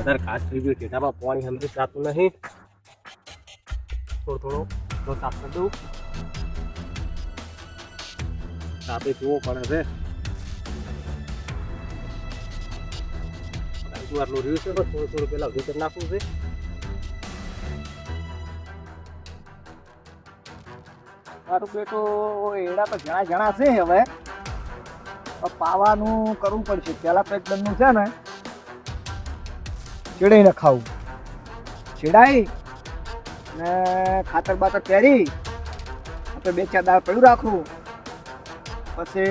વધારે ખાસ થઈ ગયું ટેટામાં પાણી સમજી જાતું નહીં. થોડો થોડો તો સાફ કરી દઉં. સાફે પીવો પડે છે આટલું રહ્યું છે, થોડું થોડું પેલા હજુ નાખવું છે. મારું બેટો એડા તો ઘણા ઘણા છે હવે. પાવાનું કરવું પડશે. પેલા પેટનું છે ને ચીડાઈને ખાવું. ચીડાઈ ને ખાતર બાતર પહેરી, આપણે બે ચાર દાળ પડ્યું રાખવું પછી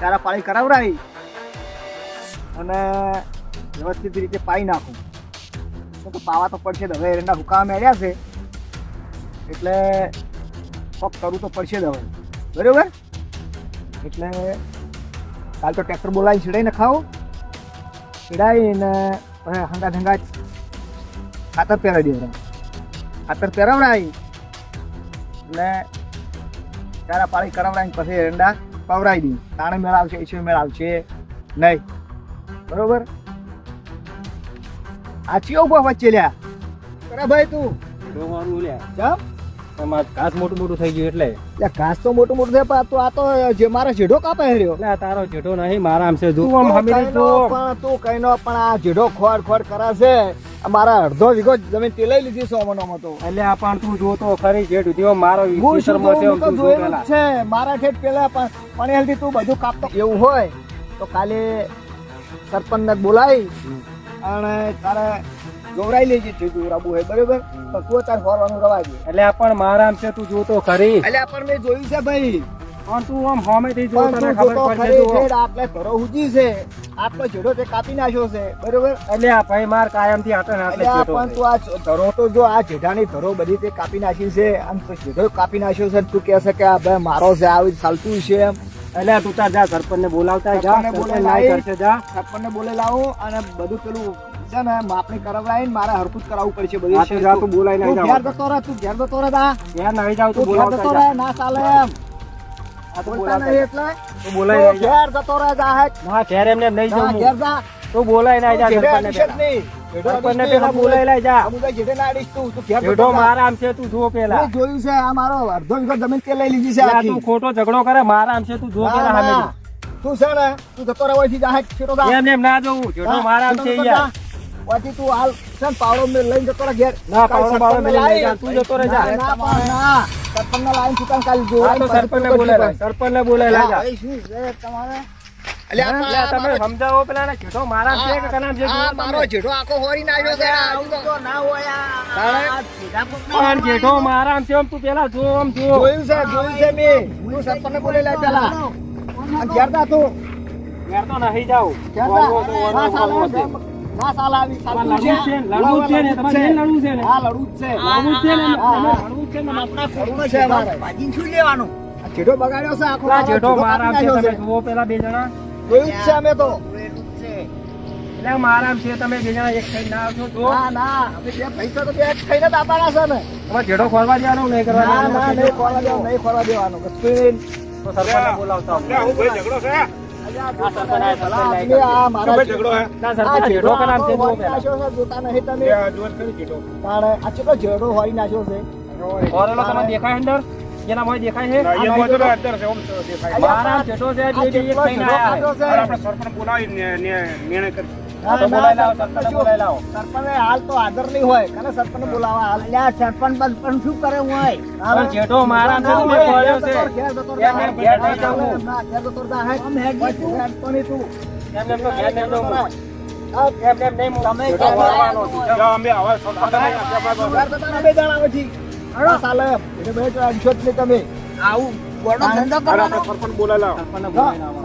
ચારા પાણી કરાવડાવી અને વ્યવસ્થિત રીતે પાઈ નાખું. તો પાવા તો પડશે જ, હવે એના હુકાવા મેળ્યા છે. એટલે કોક કરવું તો પડશે જ હવે. બરાબર? એટલે કાલ તો ટ્રેક્ટર બોલાવી છીડાઈને ખાઓ. છીડાઈને પછી હંગા હંગા ખાતર પહેરાવી દેવડાવ ખાતર પહેરાવડાવી એટલે ચારા પાણી કરાવડાવીને પછી એરંડા પવરાવી દઈએ તાણે મેળ આવશે ઈશ્વર મેળ આવશે નહીં. બરોબર? આ ચિયો ઊભો વચ્ચે લ્યા. બરાબર ભાઈ તું? લ્યા. ચમ? એમાં ઘાસ મોટું મોટું થઈ ગયું એટલે. ઘાસ તો મોટું મોટું થાય પણ આ તો જે મારા જેઢો કાપે રહ્યો. એટલે તારો જેઠો નહીં મારા આમ છે તું આમ કઈનો પણ તું કઈનો પણ આ જેઢો ખોડ ખોડ કરાશે મારા અડધો વીઘો જમીન તે લઈ લીધી સો મનોમાં તો. એટલે આ પણ તું જોતો ખરી જેઠ મારો છે જોયેલું મારા ઠેઠ પેલા પણ પણ હેલથી તું બધું કાપતો એવું હોય તો કાલે સરપંચને બોલાવી અને તારે જોવરાઈ લેજે જે જોવરાવું હે બરોબર? પણ તું તાર ફરવાનું રવા દે. એટલે પણ મારા છે તું જોતો ખરી. એટલે પણ મેં જોયું છે ભાઈ. પણ તું આમ હોમેથી જો પણ તને ખબર પડશે છે, આટલે ધરો હુજી છે. આટલો જેડો તે કાપી નાખ્યો છે બરોબર? એટલે આ ભાઈ માર કાયમથી આટલે આટલે એટલે પણ તું આ ધરો તો જો આ જેઠાની ધરો બધી તે કાપી નાખી છે આમ તો જેડો કાપી નાખ્યો છે તું કહે છે કે આ ભાઈ મારો છે આવી ચાલતું છે એમ. એટલે તું તાર જા સરપંચને બોલાવતા જા સરપંચ ને જા. બોલે લાવો અને બધું પેલું છે ને માપણી કરાવડાવીને મારે હરકુત કરાવવું પડશે બધી છે જા, તું બોલાવીને નહીં ઘેર જતો રહે તું ઘેર જતો રહે દા. ઘેર નહીં જાવ તું બોલાવ જતો રહે ના ચાલે એમ. આ તો બોલતા નહીં એટલે. તું બોલાવીને નહીં ઘેર જતો રહે જા હે હા ઘેર એમને એમ નહીં જાવ ઘેર જા. તું બોલાવીને નહીં જા ઘેરે સરપંચને પેલા. નહીં. ઘેરે સરપંચને અડીશ પેલા નહીં. બોલાવી લાવી જા. અમુક જેઠે ના અડીશ તું. તું ઘેર જતો મારા આમ છે તું જો પેલા. મેં જોયું છે આ મારો અડધો વીઘો જમીન તે લઈ લીધી છે આ તું ખોટો ઝઘડો કરે મારા આમ છે તું જો પેલા. તું છે ને તું જતો રહેવાથી જાહેર. એમ એમ ના જવું જેઠો મારા આમ છે યાર. જા. ઓયથી તું હાલ છે ને પાવડો મેં લઈને જતો રહે ઘેર. ના, પાવડો પાવડો મેં લઈને જા, તું જતો રહે જા. ના, ના, પણ ના. લાવીને તું કાલ હા જોવાય તો સરપંચ ને બોલાય કરજે. સરપંચને બોલાય લા જા શું છે તમારે? આ આ તમે સમજાવો પેલા ને જેઠો મારા છે કે કનામ છે આ મારો જેઠો આખો હોરીને આવ્યો છે આવું તો ના હોય આ- તારે? આ જેઠા કોકના પણ જેઠો મારા આમ છે તું પેલા જો આમ જો જોયું છે જોયું છે મેં હું સરપંચને બોલી લાય પેલા તું નહીં જાઉં ઘેર વળવો છે, જા. વળવો, ના ચાલે, વળવો છે. ના ચાલે આવી તમારે છે લડવું છે ને? તમારે લડવું લડવું છે ને? હા લડવું છે લડવું છે ને? હા, હા. લડવું છે ને? લડવું છે મારે આ જેઠો બગાડ્યો છે આખો પેલા મારો મારા છે તમે જુઓ પેલા બે જણા જોયું છે અમે તો એટલે મારા છે તમે બે જણા એક સાઈડ ના આવશો ના ના અમે બે પૈસા તો બે ખાઈને જ આપવાના છે ને તમારે જેઠો ખોરવા દેવાનો નહીં ના કરવાનું ના નહીં ખોરવા દેવાનું નહીં ખોરવા દેવાનું કશું તો સરપંચને બોલાવતા છે જુઓ હોરી નાખ્યો છે, જોતા નહીં તમે તાણે આ કેટલો જેડો છે ખોરેલો તમને દેખાય અંદર એના મોય દેખાય છે મારા આમ છે બે બે એક થઈને આયા છે. હા, બોલાવી લાવો સરપંચને બોલાવી લાવો સરપંચે હાલ તો હાજર નહીં હોય કને સરપંચ બોલાવા હાલ સરપંચ પણ શું કરે હોય પણ જેઠો મારા છે તો પડ્યો છે ઘેર જતો એમ એમ ઘેર નહીં જવું. ઘેર જતો રહે. આમ હેડ તું. હેડ તો નહીં તું. એમ એમ તો ઘેર નહીં જવું. હા, એમ એમ નહીં તમે આવું ઘેર મારવાનો જતા છે. ઘેર જતા ના બે જણા પછી. હા, ચાલે એમ. એટલે બે જણા અડશો જ નહીં તમે. સરપંચને આવો.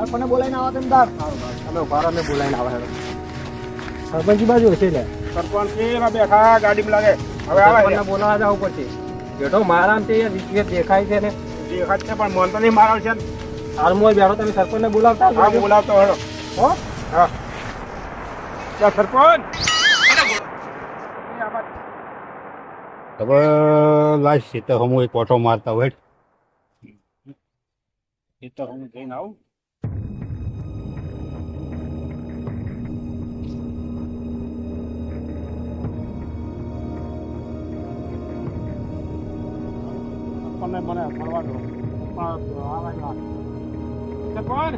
તમે ઊભા બોલાવીને આવે હેડો. સરપંચી બાજુ હશે ને? બેઠા ગાડી લાગે. હવે આવે. બોલાવા જવું પડશે. જેઠો મારા છે દેખાય છે ને. દેખાય છે પણ મન તો નહીં મારા છે. હાલમાં બેઠો તમે સરપંચને બોલાવતા હા બોલાવતો હેડો હો? હા. સરપંચ. તમે લાશ છે તો હમું એક ઓટો મારતા હોય. એ તો હું જઈને આવું. આપણને મને ફરવાનું કોણ?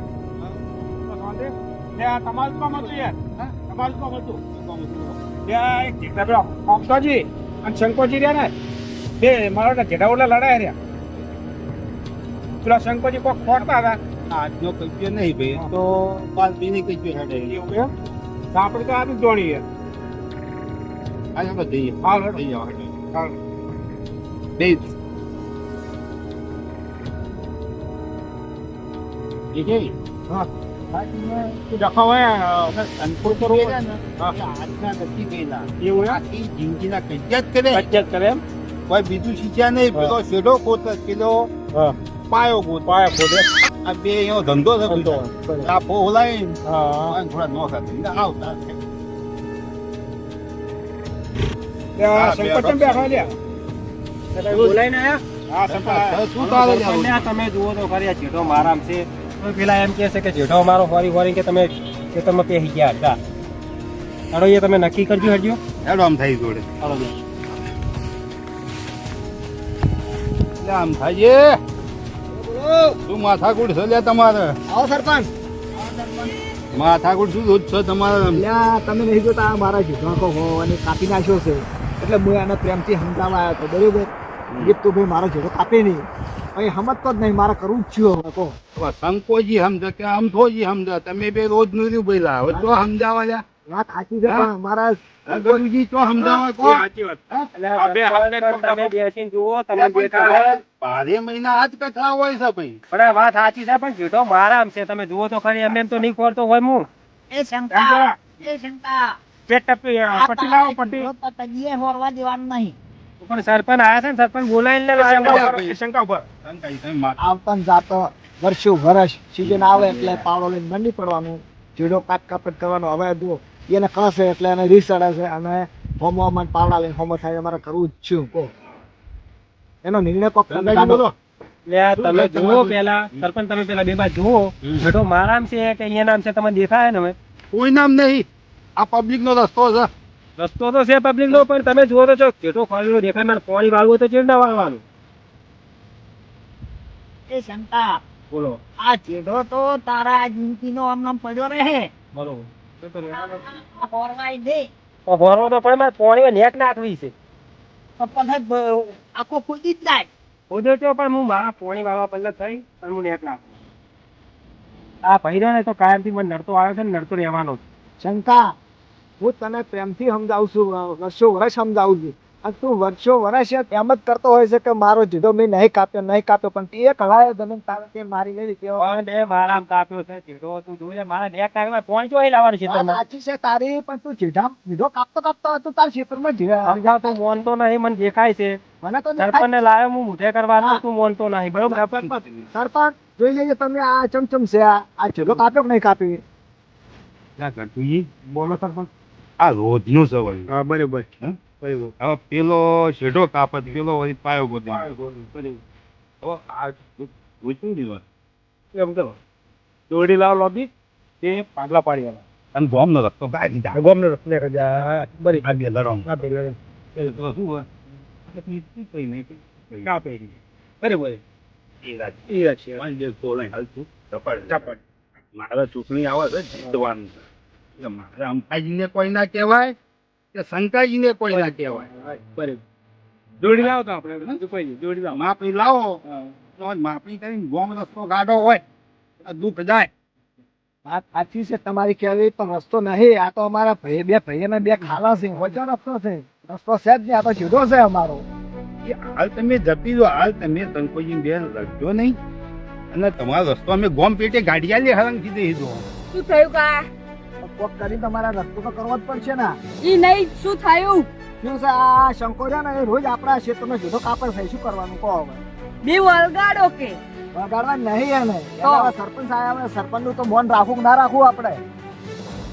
તમારું કામ હતું યાર તમારું કામ હતું એક પેલા ઓમતાજી અને શંકોજી રહ્યા ને? બે મારા જેઠા ઓલા લડાયા રહ્યા. પેલા શંકોજી કોઈ ખોટતા હતા. આજનો કઈ નહીં ભાઈ તો કાલ બીની કઈ હેડે એમ? તો આપણે તો આનું જ જોડીએ આજે જઈએ. હાલ હેડો. હેડે. બે એ કે તું ડખા હોય અમે અનપુર તો રોજ હા. આજના નથી ગયેલા એવું એમ આખી જિંદગીના કજ્જાત કરે કચ્ચર કરે એમ કોઈ બીજું શીખ્યા નહીં પેલો શેઢો કોત પેલો હા પાયો કોત પાયા ખોદે આ બે એનો ધંધો છે ધંધો. બધા. આ ફો ઓલાય હા અને થોડા નોખા થઈને આવતા છે. ત્યાં શંકરચંદ બેઠા લ્યા બોલાઈને આયા હા શંકર શું તારે લ્યા? બંને આ તમે જુઓ તો ખરી આ જેઠો મારામ છે તો પેલા એમ કહે છે કે જેઠો મારો ફરી ફરી કે તમે ખેતરમાં પેહી ગયા હતા. હાડો એ તમે નક્કી કરજો હરજો હેડો આમ થઈ જોડે. હાડો એટલે આમ થાય છે. શું માથાકૂટ છે લે તમારે? આવો સરપંચ. માથાકૂટ શું દૂધ છે તમારે? તમે નહીં જોતા આ મારા જીઠાકો હો અને કાપી નાખ્યો છે. એટલે હું એને પ્રેમથી સમજાવવા આવ્યો હતો બરોબર? એ તું ભાઈ મારો જીધો કાપે નહીં. અહીં સમજતો જ નહીં મારે કરવું જ છું હવે કહો. શંકોજી સમજે કે અમથોજી સમજો. તમે બે રોજનું બોલ્યા. હવે તો સમજાવવા લ્યા વાત સાચી છે પણ મારા ગુરુજી તો સમજાવવા કો સાચી વાત. તમે બેસીને જુઓ તમે. બારે મહિના આજ કથા હોય છે ભાઈ. પણ વાત સાચી છે પણ જેટો મારા આમ છે. તમે જુઓ તો ખરી એમ એમ તો નહીં ખોરતો હોય હું એ શંકા એ શંકા. પેટ પટી લાવો પટી પતંગીએ હોરવા દેવાનું નહીં. પણ સરપંચ આયા છે ને સરપંચ બોલાવીને શંકા ઉપર, તમે આવતા જાતો વર્ષો વર્ષ સિઝન આવે એટલે પાવડો લઈને મંડી પડવાનું જીડો કાપ કાપટ જ કરવાનો. હવે જુઓ એને કસે એટલે એને રીસડે છે અને હોમો માં પાવડા લઈને હોમો થાય અમારે કરવું જ છું. કો. એનો નિર્ણય કોક તમે. બોલો તમે જુઓ પેલા સરપંચ તમે પેલા બે બાજુ જુઓ. જેઠો મારામ છે કે અહીંયા નામ છે તમને દેખાય ને હવે. કોઈ નામ નહીં. આ પબ્લિક નો રસ્તો છે. રસ્તો તો છે પબ્લિક નો પણ તમે જુઓ તો છો કેટલો ખોલેલો દેખાય મને પાણી વાળવું તો ચેડા વાળવાનું? એ શંકા બોલો. આ ચેડો તો તારા જિંદગીનો આમ નામ પડ્યો રહે. બરોબર. ભરવો તો પણ મારે પાણી નેક નાખવી છે. આખો ફૂટી જ જાય ઉધર તો પણ હું મારા પાણી વાળવા પહેલા થઈ પણ હું નેક નાખું. આ ભૈરો ને તો કાયમથી મને નડતો આવ્યો છે ને નડતો રહેવાનો શંકા હું તને પ્રેમથી સમજાવું છું વર્ષો વર્ષ સમજાવું છું. અને તું વર્ષો વર્ષ એમ જ કરતો હોય છે કે મારો જીધો મેં નહીં કાપ્યો નહીં કાપ્યો પણ તે કળાયો તને તારે તે મારી તેઓ પણ બે મારા કાપ્યો છે જીધો તું જોજે મારા નેક કાપ્યો પાણી ચોઈ લાવવાનું છે તમે સાચી છે તારી પણ તું જીધા જીધો કાપતો કાપતો હતો તાર ક્ષેત્રમાં જીરા સમજાવ મોન તો નહીં મને દેખાય છે. મને તો સરપંચ ને લાવ્યો હું મુઠે કરવાનો તું મોનતો નહીં બરોબર? સરપંચ જોઈ લેજો તમે આ ચમચમ છે આ જીધો કાપ્યો કે નહીં કાપ્યો? બોલો સરપંચ. આ રોજનું છે હા બરોબર. હવે પેલો શેઢો કાપત પેલો વળી પાયો ગોતે હવે આ પૂછ્યું દીધું એમ કરો? દોડી લાવ લોબી તે પાગલા પાડી આલા. અને ગોમ નો રસ્તો ગાય દીધા. ગોમને રસ્તો કે જા બરી આ બે લડો. આ બે લડે. એ તો શું હોય? કઈ નહીં કાપે બરોબર. એ રાજ વાત છે. પાંચ દિવસ ચપાડ ચાપડ મારે ચૂંટણી આવે છે જીતવાનું. એટલે કોઈ ના કહેવાય કે શંકાજીને કોઈ ના કહેવાય. બરોબર. દોડી લાવો તો આપણે દોડી લાવો. માપણી લાવો. તો માપણી કરીને ગોમ રસ્તો ગાડો હોય દુઃખ જાય. વાત સાચી છે તમારી કહેવી પણ રસ્તો નહીં આ તો અમારા ભાઈ બે ભાઈઓના બે ખાલા છે હોજો રસ્તો છે. રસ્તો છે જ નહીં આ તો જુદો છે અમારો. એ હાલ તમે જપી દો હાલ તમે તનકોજી બે લખજો નહીં. અને તમારો રસ્તો અમે ગોમ પેટે ગાડિયા લે હરંગ દઈ દીધો. શું થયું કા? કોક કરી તમારા રસ્તો તો કરવો જ પડશે ને. ઈ નહીં શું થયું? શું છે આ શંકો છે ને એ રોજ આપણા ક્ષેત્રમાં જુદો કાપડ છે શું કરવાનું કહો હવે. બે વલગાડો કે? વળગાડવા નહીં એને. તો? સરપંચ આવ્યા સરપંચનું તો મન રાખવું ના રાખવું આપણે?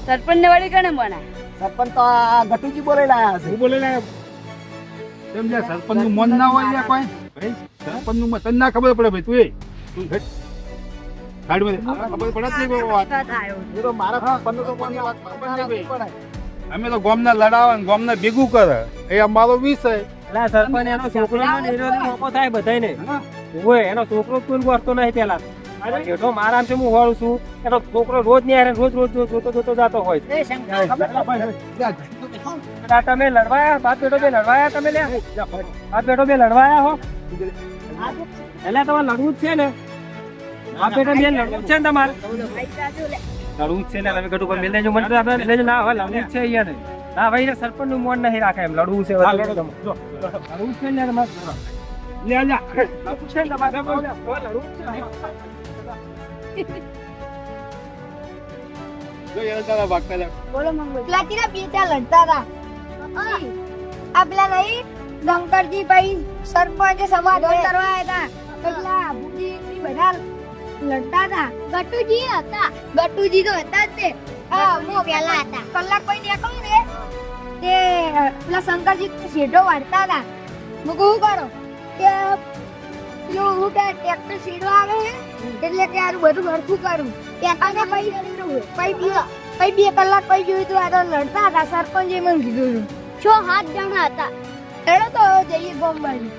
સરપંચ ને વળી કને મને સરપંચ તો આ ગટુજી બોલે લાયા છે. બોલે ને એમ? જે સરપંચનું મન ના હોય ને કોઈ? ભાઈ સરપંચનું તને ના ખબર પડે ભાઈ તું એ. તું ઘટ. એ તો ગોમ. અમે ગોમને લડાવે ને ભેગું કરે. એ અમારો વિષય સરપંચ એનો છોકરો નો મોકો થાય બધાયને ઓય એનો છોકરો કોઈ ગોઠતો નહીં પેલા જેઠો મારામ છે હું હોળું છું. એનો છોકરો રોજ ને રોજ રોજ રોજ જોતો જોતો જતો હોય આ તમે લડવાયા? બાપ બેટો બે લડવાયા તમે લે બાપ બેટો બે લડવાયા હો? એટલે તમારે લડવું જ છે ને. બાપ બેટો બે લડવું છે ને તમારે લડવું છે ને તમે કટુ પર મેલ દેજો મને તો આપણે લેજો ના હવે લડવું છે અહીંયા ને ના ભાઈ ને સરપંચનું મોન નહીં રાખે એમ લડવું છે હા, બધું. લડો તમે. જો, લડવું છે ને તમારે લે, લે. લડવું છે ને તમારે લડવું છે જો એને તારા વાગતા લે. પેલા ચીરા બે ત્યાં લડતા હતા આ પેલા નહીં શંકરજી ભાઈ સરપંચ સમાધાન કરવા આવ્યા હતા પેલા બધા લડતા હતા. ગટુજી હતા. ગટુજી તો હતા જ તે. હા મો પેલા હતા. કલાક પછી કહું ને? તે પેલા શંકરજી શેઢો વાળતા હતા. હું કહું કરો? કે પેલું હું કે ટ્રેક્ટર શેઢો આવે છે એટલે કે આનું બધું હરખું કરું. ટ્રેક્ટર ને પછી? પછી બે પછી બે કલાક પછી જોયું તો? આ તો લડતા હતા સરપંચે મને કીધું. છ સાત જણા હતા. હેડો તો જઈએ ગોમ બાજુ.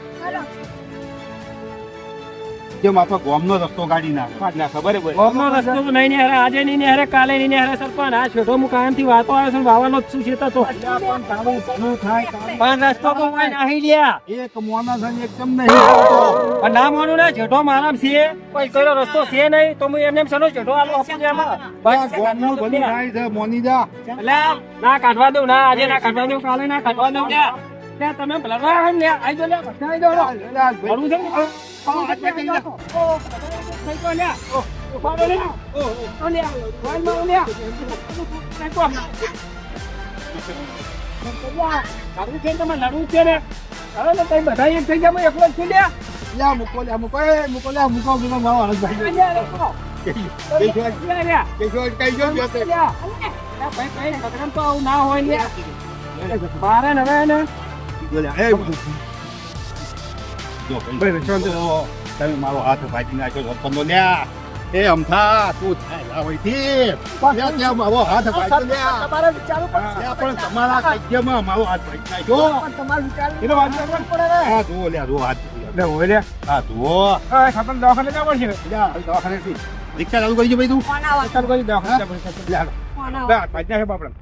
જેમ આપણે ગોમનો રસ્તો કાઢી નાખે ના ખબર. ગોમનો રસ્તો તો નહીં ને હારે, આજે નહીં ને હારે, કાલે નહીં ને હારે, સરપંચ. આ છેટો હું કાયમથી વાતો આવે છે વાવાનો જ છું છેતો તો. પણ રસ્તો તો કોઈ નહીં લ્યા. એક મોના છે એકદમ નહીં ના માનું ને, છેટો મારામ છે. કોઈ કયો રસ્તો છે નહીં, તો હું એમને એમ શેનો છેટો આલો આપું છે એમાં? આ ગોમનું ભલી થાય છે મોની જા એટલે ના કાઢવા દઉં, ના આજે ના કાઢવા દઉં, કાલે ના કાઢવા દઉં, લ્યા. લ્યા, તમે લડવા આવ્યા ને, લ્યા. આઈ જાઓ, લ્યા, બધા આઈ જાઓ, લ્યા. લડવું છે ને? લડવું છે ને? લ્યા. ઓ, થઈ ગયો, લ્યા. ઓ, ઊભા રહો, લ્યા. ઓ, લ્યા. વાનમાં, ઓ, લ્યા. થઈ ગયો. લડવું છે ને તમારે, લડવું છે ને? હવે ને તમે બધા એક થઈ ગયા, હું એકલો જ છું, લ્યા. લ્યા મૂકો લ્યા મૂકો એ મૂકો લ્યા મૂકો મૂકો મારો હાથ ભાઈ લ્યા, લડો. કેશવ લ્યા, લ્યા. કેશવ કઈ ગયો જશે લ્યા. લ્યા, ભાઈ, ભાઈ, બકરામ તો આવું ના હોય, લ્યા. મારે ને જો ભાઈ શાંત તમે મારો હાથ ભાજી નાખ્યો રતનનો લ્યા એ અમથા તું થાય લાવઈથી ત્યાં ત્યાં મારો હાથ ભાજી લ્યા તમારે વિચારવું લ્યા, પણ તમારા કજ્જામાં મારો હાથ ભાજી નાખ્યો પણ તમારે વિચારવું એનો વાત ના પડે ને હા જુઓ લ્યા જુઓ હાથ લે, હોય લે. હા જુઓ સરપંચ દવાખાને જવું પડશે. લ્યા હવે દવાખાનેથી રિક્ષા ચાલુ કરી ભાઈ તું ચાલુ કરી દવાખાને જવું પડશે. લ્યા લે, ના છે બાપડા.